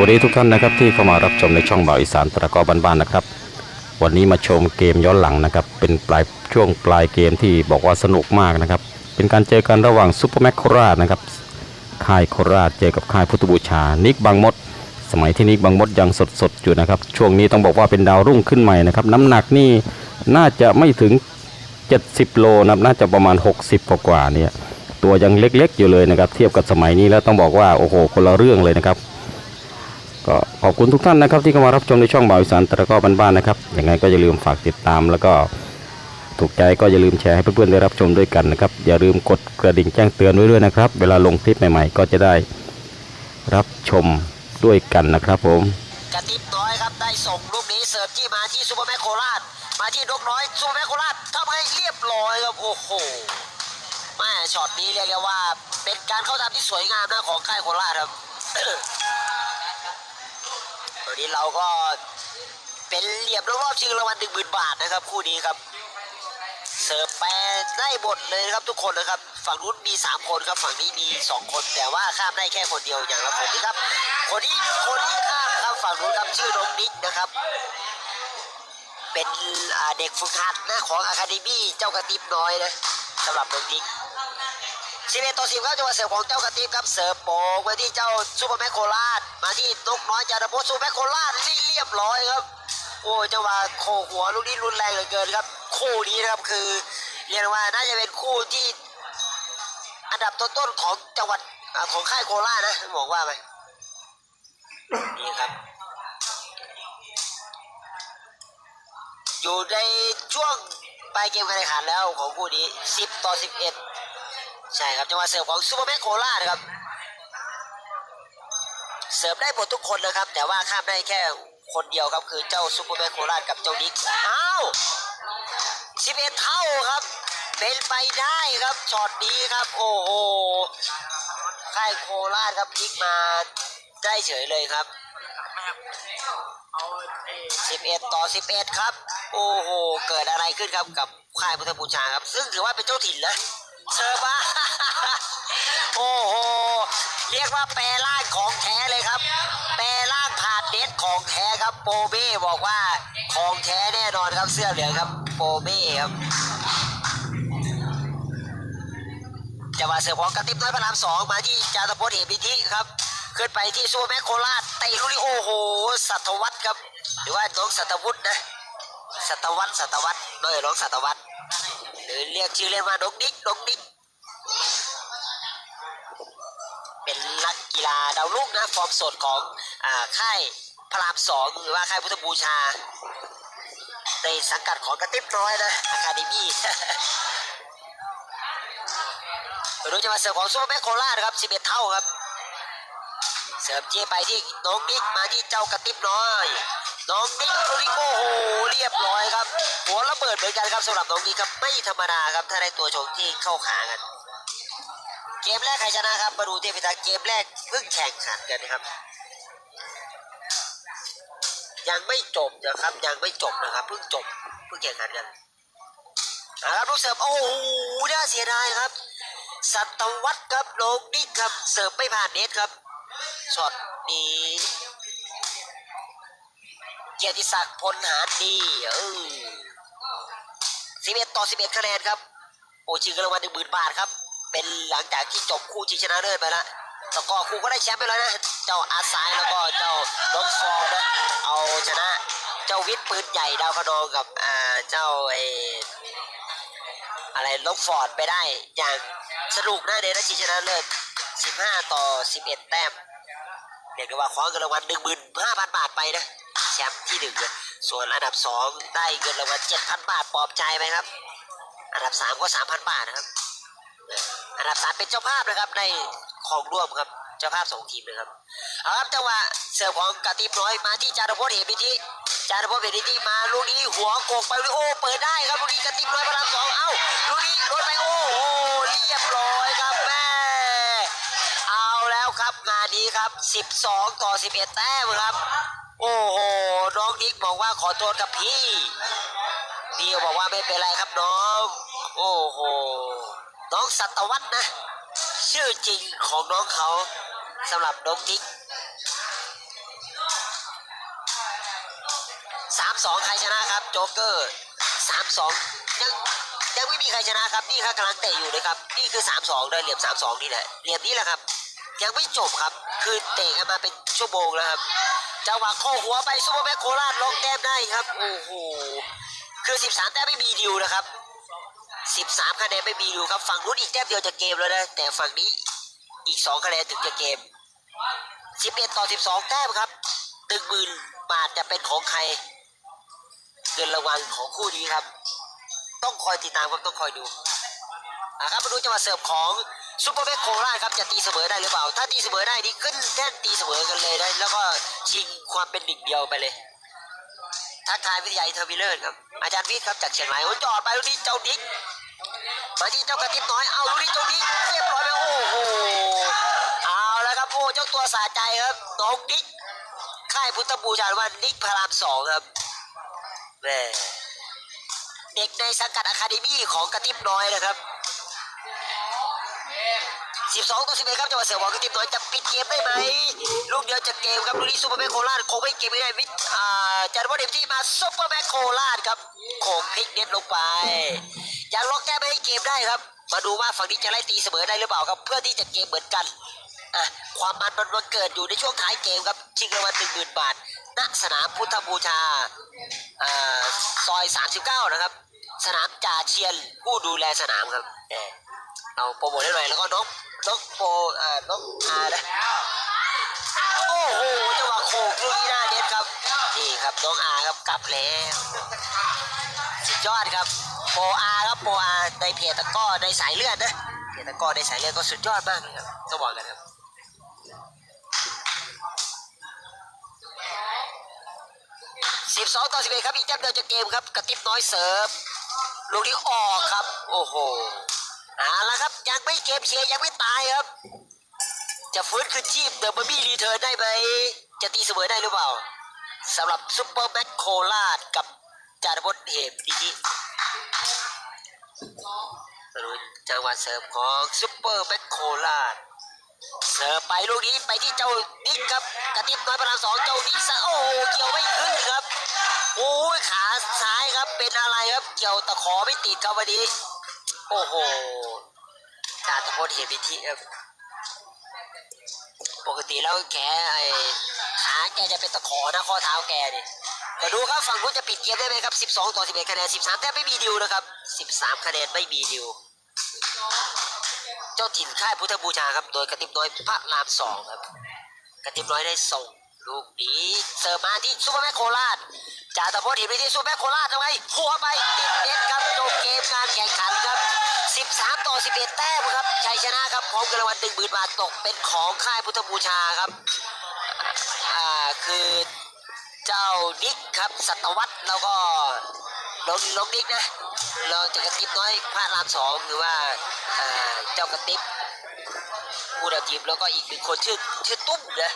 วัสดีทุกท่านนะครับที่เข้ามารับชมในช่องบ่าวอีสานตะกอบ้านๆนะครับ วันนี้มาชมเกมย้อนหลังนะครับ เป็นปลายช่วงปลายเกมที่บอกว่าสนุกมากนะครับ เป็นการเจอกันระหว่างซูเปอร์แมคโคราชนะครับค่ายโคราชเจอกับค่ายพุทธบูชา นิกบางมด สมัยที่นิกบางมดยังสดๆอยู่นะครับ ช่วงนี้ต้องบอกว่าเป็นดาวรุ่งขึ้นใหม่นะครับ น้ำหนักนี่น่าจะไม่ถึง 70 โลนะครับน่าจะประมาณ 60 กว่าๆเนี่ยตัวยังเล็กๆอยู่เลยนะครับ เทียบกับสมัยนี้แล้วต้องบอกว่าโอ้โหคนละเรื่องเลยนะครับ ก็ขอบคุณทุกท่านนะครับที่เข้ามารับชมในช่องบ่าวอีสานตะก้อบ้านๆนะครับยังไงก็อย่าลืมฝากติดตามแล้วก็ถูกใจก็อย่าลืมแชร์ให้เพื่อนๆได้รับชมด้วยกันนะครับ อย่าลืมกดกระดิ่งแจ้งเตือนไว้ด้วยนะครับ เวลาลงคลิปใหม่ๆ ก็จะได้รับชมด้วยกันนะครับผมกระติบน้อยครับได้ส่งลูกนี้เสิร์ฟที่มาที่ซูเปอร์แมคโคราชมาที่นกน้อยซูเปอร์แมคโคราชทำให้เรียบร้อยครับโอ้โหแม่ช็อตนี้เรียกได้ว่า เป็นการเข้าทำที่สวยงามนะของค่ายโคราชครับ วันนี้เราก็เป็นเหลี่ยมรอบๆชิงรางวัลหนึ่งหมื่นบาทนะครับ คู่นี้ครับ เสิร์ฟแปรได้หมดเลยนะครับทุกคนนะครับ ฝั่งนู้นมี 3 คนครับ ฝั่งนี้มี 2 คน แต่ว่าข้ามได้แค่คนเดียวอย่างละคนนี้ครับ คนที่คนที่ข้ามครับฝั่งนู้นครับชื่อน้องนิกนะครับ เป็นเด็กฝึกหัดนะของอะคาเดมี่เจ้ากระติบน้อยนะสำหรับน้องนิก สิบเอ็ดต่อสิบครับจังหวะเสิร์ฟของเจ้ากระติบครับเสิร์ฟโป่งไปที่เจ้าซูเปอร์แมคโคราชมาที่นกน้อยจารพจน์ซูเปอร์แมคโคราชนี่เรียบร้อยครับ โอ้จังหวะโคหัวลูกนี้รุนแรงเหลือเกินครับ คู่นี้นะครับคือเรียกว่าน่าจะเป็นคู่ที่อันดับต้นๆของจังหวัดของค่ายโคราชนะบอกว่าไหมนี่ครับ อยู่ในช่วงปลายเกมการแข่งขันแล้วของคู่นี้ 10 ต่อ 11 ใช่ครับจังหวะเสิร์ฟของซูเปอร์แมคโครานะครับ เสิร์ฟได้หมดทุกคนนะครับ แต่ว่าข้ามได้แค่คนเดียวครับคือเจ้าซูเปอร์แมนโคราชกับเจ้านิกอ้าว11 เท่าครับ เป็นไปได้ครับช็อตนี้ครับ โอ้โหค่ายโคราชครับพลิกมาได้เฉยเลยครับ 11 ต่อ 11 ครับ โอ้โห เกิดอะไรขึ้นครับกับค่ายพุทธบูชาครับ ซึ่งถือว่าเป็นเจ้าถิ่นนะ เซิร์ฟมาโอ้โห เรียกว่าแปลร่างของแท้เลยครับ แปลร่างผ่านเน็ตของแท้ครับ โปเบ้บอกว่าของแท้แน่นอนครับเสื้อเหลืองครับ โปเบ้ครับจะมาเสิร์ฟของกระติบน้อยพระรามสองมาที่จาตพจน์เหมพิธิครับขึ้นไปที่ซูเปอร์แมคโคราชเตะลูกนี้โอ้โหสัตวัตครับ หรือว่าน้องสัตวุฒินะสัตวัตสัตวัตน้อยน้องสัตวัต รือเรียกชื่อเล่นว่าน้องนิกน้องนิกเป็นนักกีฬาดาวรุ่งนะฟอร์มสดของอค่ายพระรามสองหรือว่าค่ายพุทธบูชา ในสังกัดของกระติบน้อยนะอะคาเดมี่ไปดูจะมาเสิร์ฟของซูเปอร์แมคโคราครับ 11 เท่าครับ เสิร์ฟเจไปที่น้องนิกมาที่เจ้ากระติบน้อย น้องนิกลูกนิโอ้โหเรียบร้อยครับหัวระเบิดเหมือนกันครับสำหรับน้องนิกครับไม่ธรรมดาครับถ้าได้ตัวชงที่เข้าขากัน เกมแรกใครชนะครับมาดูเทพิทักษ์เกมแรกเพิ่งแข่งขันกันนะครับ ยังไม่จบนะครับยังไม่จบนะครับเพิ่งจบเพิ่งแข่งขันกันนะครับลูกเสิร์ฟโอ้โหน่าเสียดายครับ สัตวัตครับโลงนิกครับเสิร์ฟไม่ผ่านเน็ตครับช็อตนี้ เกียรติศักดิ์พลหาดีเออสิบเอ็ดต่อสิบเอ็ดคะแนนครับ โอ้ชิงเงินรางวัลหนึ่งหมื่นบาทครับ เป็นหลังจากที่จบคู่ชิงชนะเลิศไปแล้วสกอร์คู่ก็ได้แชมป์ไปแล้วนะ เจ้าอาซายแล้วก็เจ้าน้องฟอร์มนะ เอาชนะ เจ้าวิทย์ปืนใหญ่ดาวคะนองกับอ่าเจ้าเอออะไรลบฟอร์ดไปได้อย่างสนุกนะในนัดชิงชนะเลิศ15 ต่อ 11 แต้มเรียกได้ว่าคว้าเงินรางวัล15,000 บาทไปนะ แชมป์ที่หนึ่งเลยส่วนอันดับ2ได้เงินรางวัล7,000บาทปลอบใจไปครับ อันดับ3ก็3,000บาทนะครับ อันดับสามเป็นเจ้าภาพนะครับในของร่วมครับเจ้าภาพสองทีมนะครับเอาครับจังหวะเสิร์ฟของกาติบน้อยมาที่จารพจน์เหมิธิจารพจน์เหมิธิมาลูกนี้หัวโกงไปลูโอ้เปิดได้ครับลูกนี้กาติบน้อยพระรามสองเอ้าลูกนี้โดไปโอ้โหเรียบร้อยครับแม่เอาแล้วครับงานนี้ครับ 12 ต่อ 11 แต้มครับ โอ้โห บิ๊กบอกว่าขอโทษกับพี่นิวบอกว่าไม่เป็นไรครับน้อง โอ้โห น้องสัตวัตนะ ชื่อจริงของน้องเขาสำหรับน้องบิ๊กสามสองใครชนะครับโจ๊กเกอร์สามสองยังยังไม่มีใครชนะครับ นี่ครับกำลังเตะอยู่เลยครับ นี่คือสามสองเลยเหลี่ยมสามสองนี่แหละเหลี่ยมนี้แหละครับ ยังไม่จบครับ คือเตะกันมาเป็นชั่วโมงแล้วครับ จังหวะข้อหัวไปซูเปอร์แบ็คโคราชลงแต้มได้ครับ โอ้โห คือสิบสามแต้มไม่มีดิวนะครับสิบสามคะแนนไม่มีดิวครับ ฝั่งนู้นอีกแต้มเดียวจะเกมแล้วนะ แต่ฝั่งนี้อีกสองคะแนนถึงจะเกมสิบเอ็ดต่อสิบสองแต้มครับหนึ่งมืนบาทจะเป็นของใครเงินรางวัลของคู่นี้ครับ ต้องคอยติดตามครับต้องคอยดูนะครับมาดูจังหวะเสิร์ฟของ ซูเปอร์แบ็คโคราชครับจะตีเสมอได้หรือเปล่า ถ้าตีเสมอได้นี่ขึ้นแท่นตีเสมอกันเลยนะแล้วก็ชิงความเป็นหนึ่งเดียวไปเลยทักทายวิทยาเทอร์วิเลอร์ครับอาจารย์วิทย์ครับจากเชียงรายโอ้จอดไปลูกนี้เจ้าดิ๊กมาที่เจ้ากระติบน้อยเอาลูกนี้เจ้าดิ๊กเรียบร้อยไปโอ้โหเอาแล้วครับโอ้เจ้าตัวสาใจครับน้องดิ๊กค่ายพุทธบูชาว่านิกพารามสองครับแม่เด็กในสังกัดอะคาเดมี่ของกระติบน้อยนะครับ 12ต่อ11ครับจังหวะเสือหวกระติบน้อยจะปิดเกมได้ไหมลูกเดียวจะเกมครับลูกนี้ซูเปอร์แมนโคราชคงไม่เกมไม่ได้วิทอ่าจารย์บอลเดมที่มาซูเปอร์แมนโคราชครับโขงพลิกเน็ตลงไปอยากล็อกแก้ไม่ให้เกมได้ครับ มาดูว่าฝั่งนี้จะไล่ตีเสมอได้หรือเปล่าครับ เพื่อที่จะเกมเหมือนกันอะความมันมันมันเกิดอยู่ในช่วงท้ายเกมครับชิงรางวัลหนึ่งหมื่นบาทณสนามพุทธบูชาอ่าซอย 39 นะครับ สนามจ่าเชียนผู้ดูแลสนามครับเอาโปรโมทให้หน่อยแล้วก็น้อง น้องโปรอ่าน้องอานะโอ้โหจังหวะโขกลูกนี้หน้าเด็ดครับ นี่ครับน้องอาครับกลับแล้วสุดยอดครับโปรอาครับโปรอาในเพจตะก้อในสายเลือดนะเพจตะก้อในสายเลือดก็สุดยอดมากเลยครับต้องบอกกันครับสิบสองต่อสิบเอ็ดครับอีกแต้มเดียวจะเกมครับกระติบน้อยเสิร์ฟลูกนี้ออกครับ โอ้โห เอาละครับยังไม่เกมเชียยังไม่ตายครับ จะฟื้นคืนชีพเดอะบบี้รีเทิร์นได้ไหมจะตีเสมอได้หรือเปล่าสำหรับซุปเปอร์แบ็คโคราชกับจารพจน์เหมดีนี้มาดูจังหวะเสิร์ฟของซุปเปอร์แบ็คโคราชเสิร์ฟไปลูกนี้ไปที่เจ้านิกครับกระติบน้อยพลังสองเจ้านิกซะโอ้โหเกี่ยวไม่ขึ้นครับโอ้ยขาซ้ายครับเป็นอะไรครับเกี่ยวตะขอไม่ติดครับวันนี้ โอ้โห จาตะโพลเห็นพิธีครับปกติแล้วแกไอ้ขาแกจะเป็นตะขอนะข้อเท้าแกนี่ก็ดูครับฝั่งนู้นจะปิดเกมได้ไหมครับ 12 ต่อ 11 คะแนน 13 แต้มไม่มีดิวนะครับ 13 คะแนนไม่มีดิว เจ้าถิ่นค่ายพุทธบูชาครับ โดยกระติบน้อยพระรามสองครับ กระติบน้อยได้ส่งลูกนี้เสิร์ฟมาที่ซูเปอร์แมคโคราชจ่าตะโพนหินไปที่ซูเปอร์แมคโคราชทำไมหัวไปติดเน็ตครับจบเกมการแข่งขันครับ 13 ต่อ 11 แต้มครับชัยชนะครับพร้อมเงินรางวัล1 0,000บาทตกเป็นของค่ายพุทธบูชาครับอ่าคือเจ้านิกครับสัตวัตแล้วก็น้องน้องนิกนะเราจะกระติบน้อยพระรามสองหรือว่าเจ้ากระติบผู้ดาวทีมแล้วก็อีกหนึ่งคนชื่อชื่อตุ้มนะ